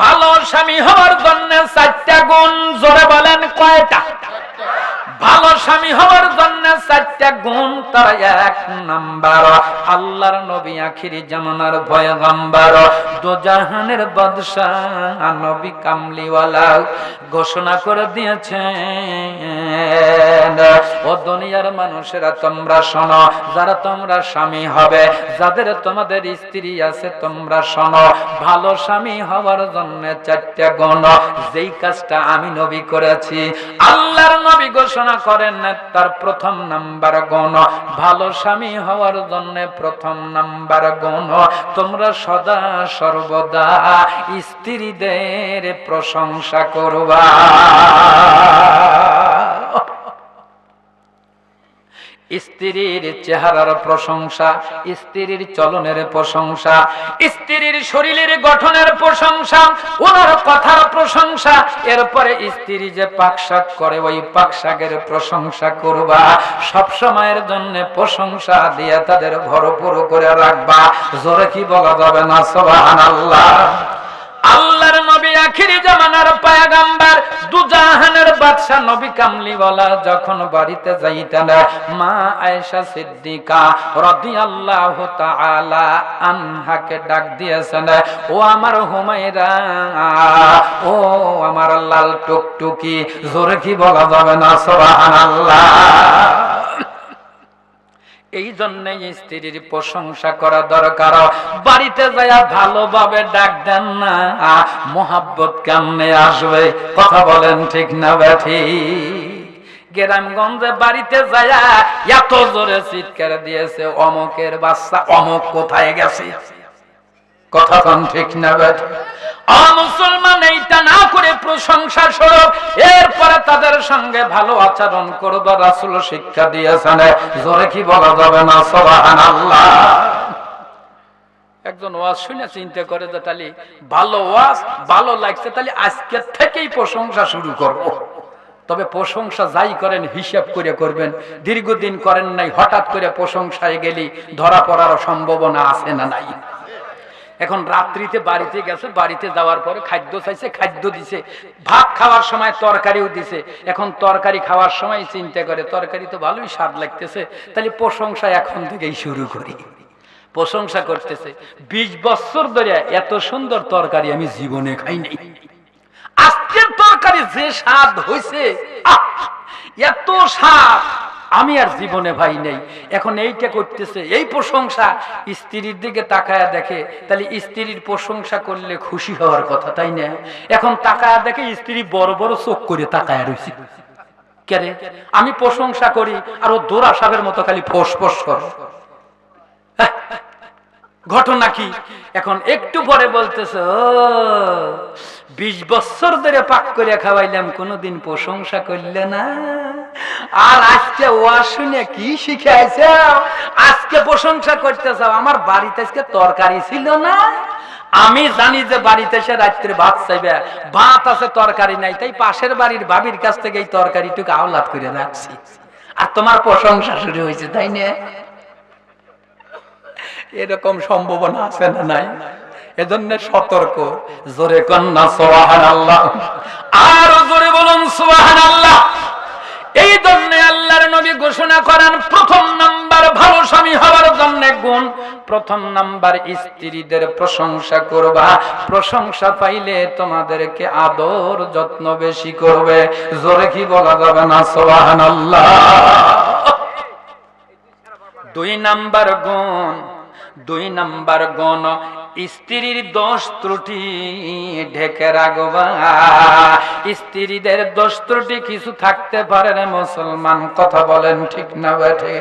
ভালো স্বামী হওয়ার জন্য চারটা গুণ, জোরে বলেন কয়টা? ভালো স্বামী হওয়ার জন্য চারটা গুণ ঘোষণা করে দিয়েছেন, ও দুনিয়ার মানুষেরা, তোমরা শোনো, যারা তোমরা স্বামী হবে, যাদের তোমাদের স্ত্রী আছে, তোমরা শোনো, ভালো স্বামী হওয়ার জন্য চারটা গুণ, যেই কাজটা আমি নবী করেছি। আল্লাহর নবী ঘোষণা করেন, তার প্রথম নাম্বার গুণ ভালো স্বামী হওয়ার জন্য প্রথম নাম্বার গুণ। তোমরা সদা সর্বদা স্ত্রীদের প্রশংসা করবা। স্ত্রীর চেহারার প্রশংসা, স্ত্রীর চলনের প্রশংসা, স্ত্রীর শরীরের গঠনের প্রশংসা, ওনার কথার প্রশংসা। এরপরে স্ত্রী যে পাকশাক করে, ওই পাকশাকের প্রশংসা করবা। সব সময়ের জন্য প্রশংসা দিয়ে তাদের ভরপুর করে রাখবা। জোরে কি বলা যাবে না, সুবহানাল্লাহ? আল্লাহর নবী আখিরি জামানার পায়গাম্বার দুজাহানের বাদশা নবী কামলিওয়ালা যখন বাড়িতে যাইতেন, মা আয়েশা সিদ্দিকা তাআলা আনহাকে ডাক দিয়েছেন, ও আমার হুমায়রা, ও আমার লাল টুকটুকি, জোরে কি বলা যাবে না, সুবহানাল্লাহ? এই জন্য স্ত্রীর প্রশংসা করা দরকার। বাড়িতে যায়া ভালোভাবে ডাক দেন না। মোহাব্বত কেমনে আসবে। কথা বলেন ঠিক না ব্যাঠি। গ্রামগঞ্জে বাড়িতে যায়া এত জোরে চিৎকার দিয়েছে, অমকের বাচ্চা অমক কোথায় গেছে? কথা কন ঠিক না মুসলমান, এইটা না করে প্রশংসা স্বরূপ, এরপরে তাদের সঙ্গে ভালো আচরণ করবার রাসুল শিক্ষা দিয়েছেন। জোরে কি বলা যাবে না সবাহান একজন ওয়াজ শুনে চিন্তা করে যে, তাহলে ভালো ওয়াজ, ভালো লাগছে, তাহলে আজকের থেকেই প্রশংসা শুরু করব। তবে প্রশংসা যাই করেন, হিসাব করে করবেন। দীর্ঘদিন করেন নাই, হঠাৎ করে প্রশংসায় গেলি, ধরা পড়ার সম্ভাবনা আছে না নাই? এখন রাত্রিতে বাড়িতে গেছে, বাড়িতে যাওয়ার পরে খাদ্য চাইছে, খাদ্য দিছে। ভাত খাওয়ার সময় তরকারিও দিছে। এখন তরকারি খাওয়ার সময় চিন্তা করে, তরকারি তো ভালোই স্বাদ লাগতেছে। তাহলে প্রশংসা এখন থেকেই শুরু করি। প্রশংসা করতেছে, বিশ বছর ধরে এত সুন্দর তরকারি আমি জীবনে খাই নাই। আজকের তরকারি যে স্বাদ হয়েছে এত স্বাদ। আমি আর জীবনে ভাই নেই। এখন এইটা করতেছে এই প্রশংসা স্ত্রীর দিকে তাকায়া দেখে তাহলে স্ত্রীর প্রশংসা করলে খুশি হওয়ার কথা তাই না? এখন তাকায়া দেখে স্ত্রী বড় বড় চোখ করে তাকায়া রয়েছে কেরে আমি প্রশংসা করি আর ও দোরা সাহের মতো খালি ফোস ফোস কর। হ্যাঁ, ঘটনা কি? এখন একটু পরে বলতেছ বিশ বছর ধরে পাক করে খাওয়াইলাম কোনোদিন প্রশংসা করলে না। আর আজকে ওয়া শুনে কি শিখাইছে? আজকে প্রশংসা করতেছ, আমার বাড়িতে আজকে তরকারি ছিল না। আমি জানি যে বাড়িতে এসে রাত্রে ভাত চাইবে। ভাত আছে, তরকারি নাই, তাই পাশের বাড়ির ভাবির কাছ থেকে এই তরকারিটুকু আওলাদ করে রাখছি। আর তোমার প্রশংসা শুরু হয়েছে, তাই না? এরকম সম্ভাবনা আছে না নাই? এজন্য সতর্ক। জোরে কন্যা সোহান আল্লাহ আর জোরে বলুন সোহান আল্লাহ এই জন্য আল্লাহর নবী ঘোষণা করেন, প্রথম নাম্বার ভালো স্বামী হওয়ার জন্য গুণ। প্রথম নাম্বার স্ত্রীদের প্রশংসা করবা। প্রশংসা পাইলে তোমাদেরকে আদর যত্ন বেশি করবে। জোরে কি বলা যাবে না? সোহান আল্লাহ দুই নাম্বার গুণ, দুই নাম্বার গুণ স্ত্রীর দোষ ত্রুটি ঢেকে রাখবা স্ত্রীদের দোষ ত্রুটি কিছু থাকতে পারে না, মুসলমান কথা বলেন ঠিক না বেঠে।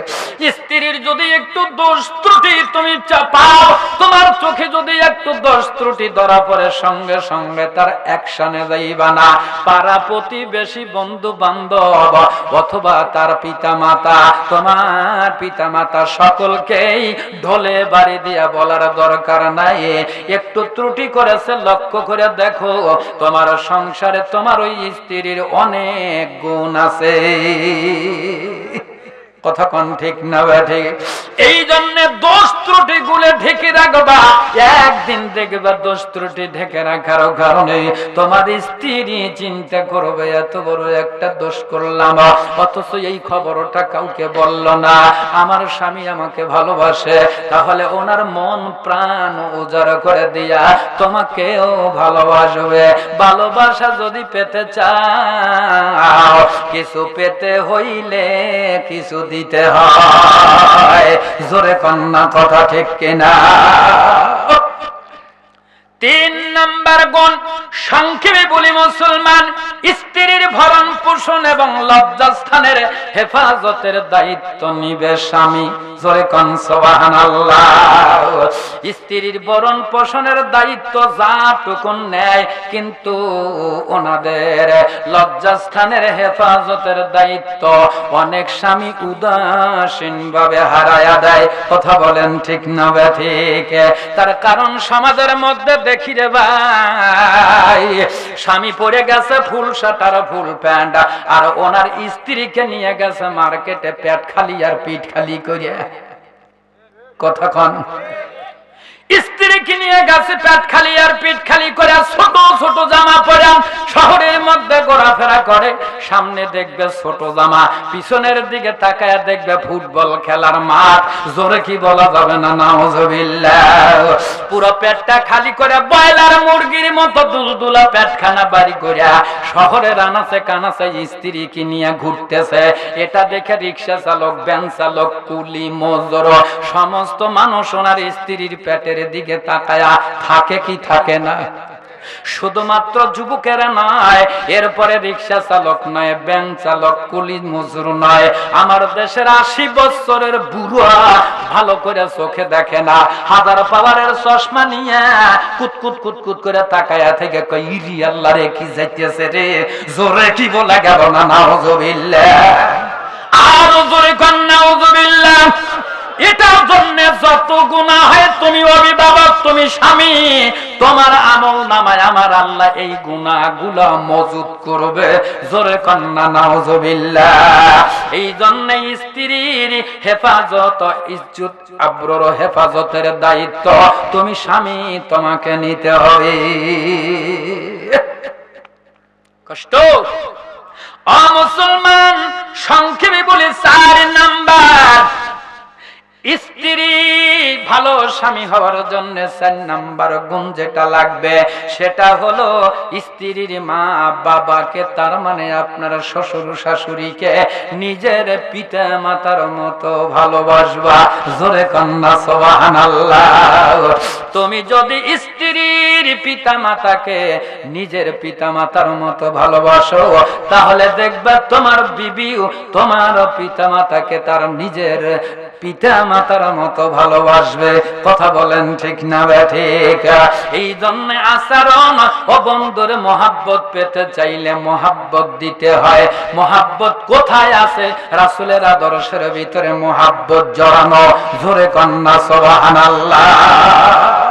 স্ত্রীর যদি একটু দোষ ত্রুটি তুমি চাপাও, তোমার চোখে যদি একটু দোষ ত্রুটি ধরা পড়ে, সঙ্গে সঙ্গে তার অ্যাকশনে যাইবা না। পাড়া প্রতিবেশী বন্ধু বান্ধব অথবা তার পিতা মাতা তোমার পিতা মাতা সকলকেই ঢোলে বাড়ি দিয়া বলার দরকার নাই। একটু ত্রুটি করেছে, লক্ষ্য করে দেখো, তোমার সংসারে তোমার ওই স্ত্রীর অনেক গুণ আছে। কথা কন ঠিক না ঠিক? এই জন্য ত্রুটি গুলো ঢেকে রাখবা। একদিন দেখবা দোষ ত্রুটি ঢেকে রাখার কারণে তোমার স্ত্রী চিন্তা করবে, এত বড় একটা দোষ করলাম। অথচ এই খবরটা কাউকে বলল না। আমার স্বামী আমাকে ভালোবাসে, তাহলে ওনার মন প্রাণ উজাড় করে দিয়া তোমাকেও ভালোবাসবে। ভালোবাসা যদি পেতে চাও, কিছু পেতে হইলে কিছু দিতে হয়। জোরে কন্যা কথা ঠিক কিনা? তিন নম্বর গুণ সংক্ষেপে বলি মুসলমান স্ত্রীর ভরণ পোষণ এবং লজ্জাস্থানের হেফাজতের দায়িত্ব নিবে স্বামী। জয় কনসবাহান স্ত্রীর ভরণ পোষণের দায়িত্ব যাটুকুন নেয়, কিন্তু ওনাদের লজ্জাস্থানের হেফাজতের দায়িত্ব অনেক স্বামী উদাসীন ভাবে হারায়া দেয়। কথা বলেন ঠিক না ঠিক? তার কারণ সমাজের মধ্যে দেখি রে ভাই, স্বামী পরে গেছে ফুল শার্ট আর ফুল প্যান্ট আর ওনার স্ত্রীকে নিয়ে গেছে মার্কেটে পেট খালি আর পিঠ খালি করে কথা কন। স্ত্রীকে নিয়ে গেছে পেট খালি আর পিঠ খালি করে ছোট ছোট জামা পরে, শহরের মধ্যে ঘোরাফেরা করে, সামনে দেখবে ছোট জামা, পিছনের দিকে তাকায় দেখবে ফুটবল খেলার মাঠ। জোরে কি বলা যাবে না পুরো পেটটা খালি করে বয়লার মুরগির মতো দুলদুলা পেটখানা বাড়ি করে, শহরের আনাচে কানাচে স্ত্রীকে নিয়ে ঘুরতেছে। এটা দেখে রিক্সা চালক, ভ্যান চালক, কুলি, মজর, সমস্ত মানুষ ওনার স্ত্রীর পেটের দিকে তাকায়া থাকে কি থাকে না? শুধুমাত্র যুবকেরা নয়, এরপরে রিক্সা চালক নয়, ব্যাংক চালক, কুলি মজুর নয়। আমার দেশের আশি বছরের বুড়া ভালো করে চোখে দেখে না। হাজার পাওয়ারের চশমা নিয়ে কুতকুত কুতকুত করে তাকায়া থেকে ইরি আল্লাহ রে, কি যাইতেছে রে? জোরে কি বলে গেল না নাউজুবিল্লাহ আর জোরে কন নাউজুবিল্লাহ এটার জন্য হেফাজত আব্রর হেফাজতের দায়িত্ব। তুমি স্বামী, তোমাকে নিতে হবে। কষ্ট? অ মুসলমান, সংক্ষেপে বলি, চার নাম্বার। স্ত্রী ভালো স্বামী হওয়ার জন্য চার নাম্বার গুণ যেটা লাগবে, সেটা হলো স্ত্রীর মা বাবাকে, তার মানে আপনার শ্বশুর শাশুড়িকে নিজের পিতা মাতার মতো ভালোবাসবা। জোরে কন্যা সোবাহান তুমি যদি স্ত্রীর পিতা মাতাকে নিজের পিতা মাতার মতো ভালোবাসো, তাহলে দেখবে তোমার বিবিও তোমার পিতা মাতাকে তার নিজের পিতা মাতার মতো ভালোবাসবে। কথা বলেন ঠিক না ঠিক? এই জন্য আচরণ ও বন্ধুর মহাব্বত পেতে চাইলে মহাব্বত দিতে হয়। মহাব্বত কোথায় আছে? রাসুলের আদর্শের ভিতরে মহাব্বত জড়ানো। জোরে কন্যা সোবাহান আল্লাহ